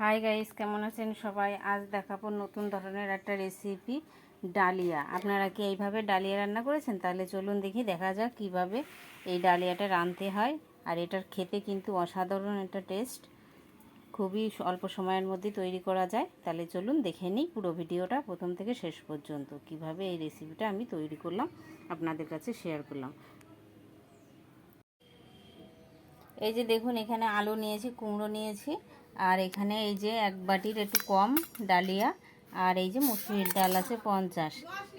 Hi guys কেমন আছেন সবাই? আজ দেখাবো নতুন ধরনের একটা রেসিপি ডালিয়া। আপনারা কি এইভাবে ডালিয়া রান্না করেছেন? তাহলে চলুন দেখি, দেখা যাক কীভাবে এই ডালিয়াটা রাঁধতে হয়। আর এটার খেতে কিন্তু অসাধারণ একটা টেস্ট খুবই অল্প সময়ের মধ্যে তৈরি করা যায়। তাহলে চলুন দেখে নিই পুরো ভিডিওটা, প্রথম থেকে শেষ পর্যন্ত। কীভাবে এই রেসিপিটা আমি তৈরি করলাম, আপনাদের কাছে শেয়ার করলাম। এই যে দেখুন, এখানে আলু নিয়েছি, কুমড়ো নিয়েছি। আর এখানে এই যে এক বাটির একটু কম ডালিয়া, আর এই যে মুসুরির ডাল আছে পঞ্চাশ।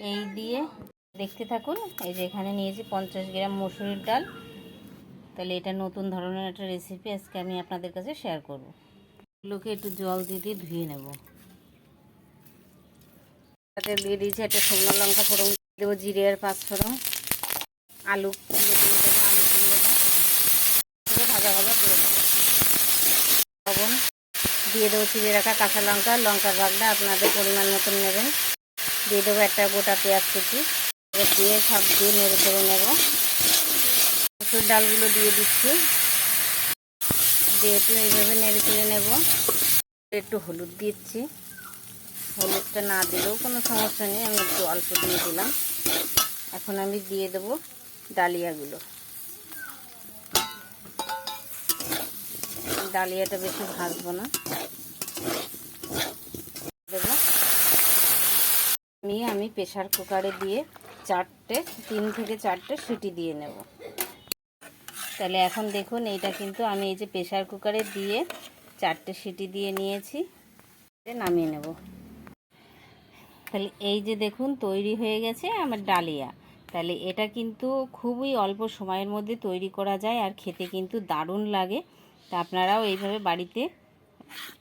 এই দিয়ে দেখতে থাকুন, এই যে এখানে নিয়েছি পঞ্চাশ গ্রাম মুসুরির ডাল। তাহলে এটা নতুন ধরনের একটা রেসিপি আজকে আমি আপনাদের কাছে শেয়ার করব। এগুলোকে একটু জল দিয়ে দিয়ে ধুয়ে নেব। তাতে দিয়ে দিয়েছি একটা শুকনো লঙ্কা ফোড়ন দেবো জিরে আর পাঁচ ফোড়ন, আলু দিয়ে দেবো, আলু কুমড়োটা। ভাজা ভাজা করে দেবো দিয়ে দেবো চিড়ে রাখা কাঁচা লঙ্কা। লঙ্কার বাগটা আপনাদের পরিমাণ মতন নেবেন। দিয়ে দেবো একটা গোটা পেঁয়াজ কুচি। দিয়ে সব দিয়ে নেড়ে চেড়ে নেব। মসুর ডালগুলো দিয়ে দিচ্ছি। দিয়ে একটু এইভাবে নেড়ে চেড়ে নেব, একটু হলুদ দিচ্ছি। হলুদটা না দিলেও কোনো সমস্যা নেই। আমি একটু অল্প দিয়ে দিলাম। এখন আমি দিয়ে দেবো ডালিয়াগুলো। ডালিয়াটা বেশি ভাজবো না। দেবো। নিয়ে আমি প্রেশার কুকারে দিয়ে চারটে, তিন থেকে চারটে সিটি দিয়ে নেব। তাহলে এখন দেখুন, এইটা কিন্তু আমি এই যে প্রেশার কুকারে দিয়ে চারটে সিটি দিয়ে নিয়েছি নামিয়ে নেব। তাহলে এই যে দেখুন, তৈরি হয়ে গেছে আমার ডালিয়া। তাহলে এটা কিন্তু খুবই অল্প সময়ের মধ্যে তৈরি করা যায় আর খেতে কিন্তু দারুণ লাগে। তা আপনারাও এইভাবে বাড়িতে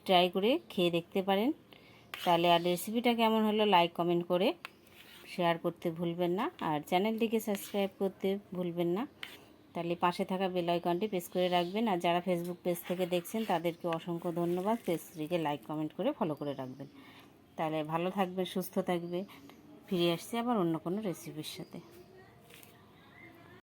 ট্রাই করে খেয়ে দেখতে পারেন। তাহলে আর রেসিপিটা কেমন হলো লাইক কমেন্ট করে শেয়ার করতে ভুলবেন না। আর চ্যানেলটিকে সাবস্ক্রাইব করতে ভুলবেন না। তাহলে পাশে থাকা বেল আইকনটি প্রেস করে রাখবেন। আর যারা ফেসবুক পেজ থেকে দেখছেন, তাদেরকে অসংখ্য ধন্যবাদ। পেজটিকে লাইক কমেন্ট করে ফলো করে রাখবেন। তাহলে ভালো থাকবে সুস্থ থাকবে ফিরে আসছি আবার অন্য কোনো রেসিপির সাথে।